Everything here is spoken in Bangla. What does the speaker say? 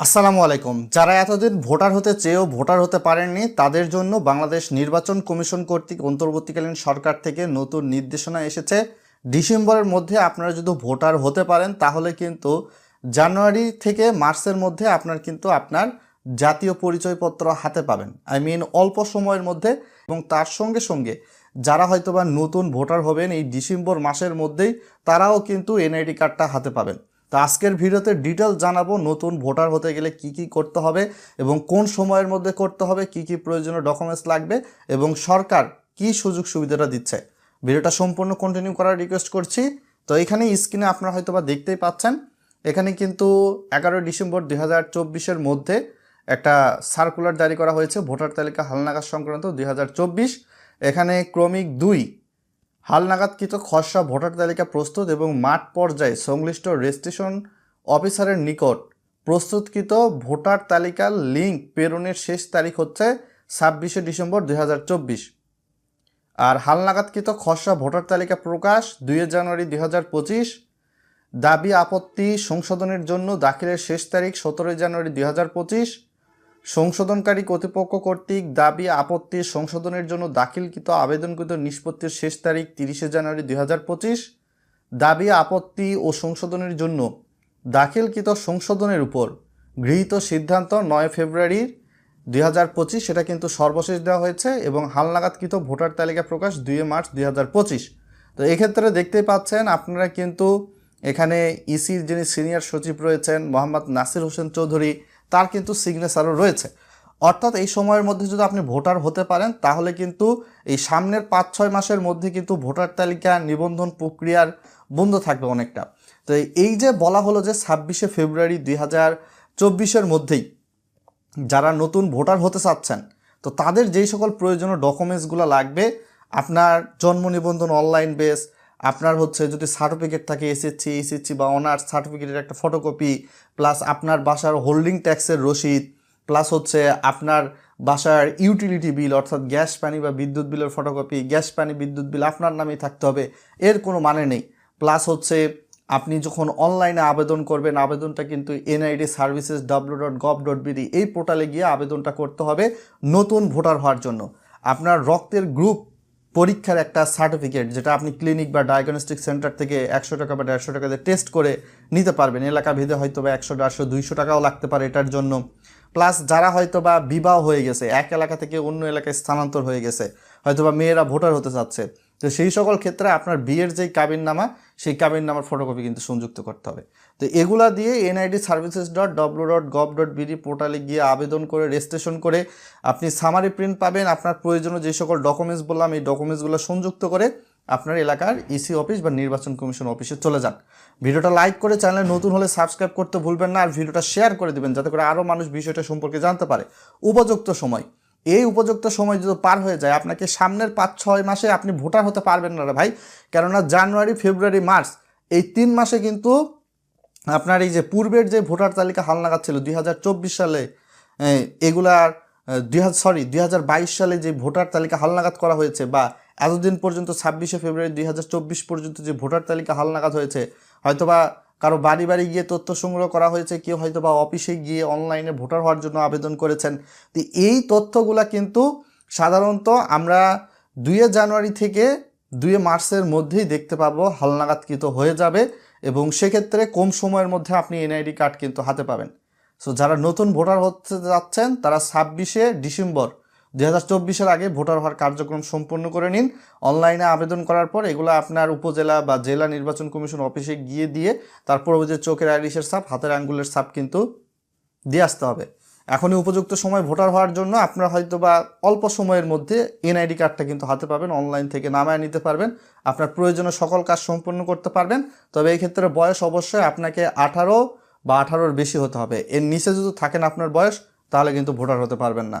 আসসালামু আলাইকুম। যারা এতদিন ভোটার হতে চেয়েও ভোটার হতে পারেননি, তাদের জন্য বাংলাদেশ নির্বাচন কমিশন কর্তৃক অন্তর্বর্তীকালীন সরকার থেকে নতুন নির্দেশনা এসেছে। ডিসেম্বরের মধ্যে আপনারা যদি ভোটার হতে পারেন, তাহলে কিন্তু জানুয়ারি থেকে মার্চের মধ্যে আপনার কিন্তু আপনার জাতীয় পরিচয়পত্র হাতে পাবেন। আই মিন অল্প সময়ের মধ্যে এবং তার সঙ্গে সঙ্গে যারা হয়তোবা নতুন ভোটার হবেন, এই ডিসেম্বর মাসের মধ্যেই তারাও কিন্তু এনআইডি কার্ডটা হাতে পাবেন। তো আজকের ভিডিওতে ডিটেল জানাব নতুন ভোটার হতে গেলে কি কি করতে হবে এবং কোন সময়ের মধ্যে করতে হবে, কি কি প্রয়োজনীয় ডকুমেন্টস লাগবে এবং সরকার কি সুযোগ সুবিধাটা দিচ্ছে। ভিডিওটা সম্পূর্ণ কন্টিনিউ করার রিকোয়েস্ট করছি। তো এখানে স্ক্রিনে আপনারা হয়তো বা দেখতেই পাচ্ছেন, এখানে কিন্তু এগারোই ডিসেম্বর দুই হাজার চব্বিশের মধ্যে একটা সার্কুলার জারি করা হয়েছে, ভোটার তালিকা হালনাগাদ সংক্রান্ত দুই হাজার চব্বিশ। এখানে ক্রমিক দুই হালনাগাদকৃত খসড়া ভোটার তালিকা প্রস্তুত এবং মাঠ পর্যায়ে সংশ্লিষ্ট রেজিস্ট্রেশন অফিসারের নিকট প্রস্তুতকৃত ভোটার তালিকার লিঙ্ক প্রেরণের শেষ তারিখ হচ্ছে ছাব্বিশে ডিসেম্বর দুই হাজার চব্বিশ। আর হালনাগাদকৃত খসড়া ভোটার তালিকা প্রকাশ দুই জানুয়ারি দুই হাজার পঁচিশ। দাবি আপত্তি সংশোধনের জন্য দাখিলের শেষ তারিখ সতেরোই জানুয়ারি দুই হাজার পঁচিশ। সংশোধনকারী কর্তৃপক্ষ কর্তৃক দাবি আপত্তি সংশোধনের জন্য দাখিলকৃত আবেদনকৃত নিষ্পত্তির শেষ তারিখ তিরিশে জানুয়ারি দুই হাজার পঁচিশ। দাবি আপত্তি ও সংশোধনের জন্য দাখিলকৃত সংশোধনের উপর গৃহীত সিদ্ধান্ত নয় ফেব্রুয়ারি দুই সেটা কিন্তু সর্বশেষ দেওয়া হয়েছে এবং হালনাগাদকৃত ভোটার তালিকা প্রকাশ দুই মার্চ দুই হাজার পঁচিশ। তো এক্ষেত্রে দেখতেই পাচ্ছেন আপনারা কিন্তু এখানে ইসির যিনি সিনিয়র সচিব রয়েছেন, মোহাম্মদ নাসির হোসেন চৌধুরী তার কিন্তু সিগনেচারও রয়েছে। অর্থাৎ এই সময়ের মধ্যে যদি আপনি ভোটার হতে পারেন, তাহলে কিন্তু এই সামনের পাঁচ ছয় মাসের মধ্যে কিন্তু ভোটার তালিকা নিবন্ধন প্রক্রিয়ার বন্ধ থাকবে অনেকটা। তো এই যে বলা হলো যে ছাব্বিশে ফেব্রুয়ারি দুই হাজার চব্বিশের মধ্যেই যারা নতুন ভোটার হতে চাচ্ছেন, তো তাদের যেই সকল প্রয়োজনীয় ডকুমেন্টসগুলো লাগবে, আপনার জন্ম নিবন্ধন অনলাইন বেস আপনার হচ্ছে যদি সার্টিফিকেট থাকে এসএসসি এসএসসি বা অনার্স সার্টিফিকেটের একটা ফটোকপি প্লাস আপনার বাসার হোল্ডিং ট্যাক্সের রসিদ প্লাস হচ্ছে আপনার বাসার ইউটিলিটি বিল অর্থাৎ গ্যাস পানি বা বিদ্যুৎ বিলের ফটোকপি গ্যাস পানি, বিদ্যুৎ বিল আপনার নামেই থাকতে হবে। এর কোনো মানে নেই। প্লাস হচ্ছে আপনি যখন অনলাইনে আবেদন করবেন, আবেদনটা কিন্তু NID services W dot gov dot BD এই পোর্টালে গিয়ে আবেদনটা করতে হবে নতুন ভোটার হওয়ার জন্য। আপনার রক্তের গ্রুপ পরীক্ষার একটা সার্টিফিকেট যেটা আপনি ক্লিনিক বা ডায়াগনস্টিক সেন্টার থেকে একশো টাকা বা দেড়শো টাকা দিয়ে টেস্ট করে নিতে পারবেন। এলাকা ভেদে হয়তো বা একশো, দেড়শো, দুইশো টাকাও লাগতে পারে এটার জন্য। প্লাস যারা হয়তো বা বিবাহ হয়ে গেছে, এক এলাকা থেকে অন্য এলাকায় স্থানান্তর হয়ে গেছে হয়তো বা মেয়েরা ভোটার হতে চাচ্ছে তো সেই সকল ক্ষেত্রে আপনার বিয়ের যেই কাবিন নামা সেই কাবিন নামার ফটোকপি কিন্তু সংযুক্ত করতে হবে। তো এগুলা দিয়ে NID services dot W dot gov dot BD পোর্টালে গিয়ে আবেদন করে রেজিস্ট্রেশন করে আপনি সামারি প্রিন্ট পাবেন। আপনার প্রয়োজনীয় যে সকল ডকুমেন্টস বললাম, এই ডকুমেন্টসগুলো সংযুক্ত করে আপনার এলাকার ইসি অফিস বা নির্বাচন কমিশন অফিসে চলে যান। ভিডিওটা লাইক করে চ্যানেলে নতুন হলে সাবস্ক্রাইব করতে ভুলবেন না। আর ভিডিওটা শেয়ার করে দেবেন, যাতে করে আরও মানুষ বিষয়টা সম্পর্কে জানতে পারে। উপযুক্ত সময়। এই উপযুক্ত সময় যদি পার হয়ে যায়, আপনাকে সামনের পাঁচ, ছয় মাসে আপনি ভোটার হতে পারবেন না রে ভাই। কেননা জানুয়ারি, ফেব্রুয়ারি, মার্চ, এই তিন মাসে কিন্তু আপনার এই যে পূর্বের যে ভোটার তালিকা হালনাগাদ ছিল, দুই হাজার চব্বিশ সালে এগুলার দুই হাজার সরি, দুই হাজার বাইশ সালে যে ভোটার তালিকা হালনাগাদ করা হয়েছে বা এতদিন পর্যন্ত ছাব্বিশে ফেব্রুয়ারি দুই হাজার চব্বিশ পর্যন্ত যে ভোটার তালিকা হালনাগাদ হয়েছে, হয়তোবা কারও বাড়ি বাড়ি গিয়ে তথ্য সংগ্রহ করা হয়েছে, কেউ হয়তো বা অফিসে গিয়ে অনলাইনে ভোটার হওয়ার জন্য আবেদন করেছেন। তো এই তথ্যগুলা কিন্তু সাধারণত আমরা দুইয়ে জানুয়ারি থেকে দুয়ে মার্চের মধ্যেই দেখতে পাবো, হালনাগাদকৃত হয়ে যাবে এবং সেক্ষেত্রে কম সময়ের মধ্যে আপনি এনআইডি কার্ড কিন্তু হাতে পাবেন। সো যারা নতুন ভোটার হতে যাচ্ছেন, তারা ছাব্বিশে ডিসেম্বর দুই হাজার চব্বিশের আগে ভোটার হওয়ার কার্যক্রম সম্পূর্ণ করে নিন। অনলাইনে আবেদন করার পর এগুলো আপনার উপজেলা বা জেলা নির্বাচন কমিশন অফিসে গিয়ে দিয়ে তারপর ওই যে চোখের আইরিশের সাপ হাতের আঙ্গুলের সাপ কিন্তু দিয়ে আসতে হবে। এখনই উপযুক্ত সময় ভোটার হওয়ার জন্য আপনারা হয়তো বা অল্প সময়ের মধ্যে এনআইডি কার্ডটা কিন্তু হাতে পাবেন, অনলাইন থেকে নামায় নিতে পারবেন। আপনার প্রয়োজনীয় সকল কাজ সম্পন্ন করতে পারবেন। তবে এই ক্ষেত্রে বয়স অবশ্যই আপনাকে আঠারো বা আঠারোর বেশি হতে হবে। এর নিচে যদি থাকেন আপনার বয়স, তাহলে কিন্তু ভোটার হতে পারবেন না।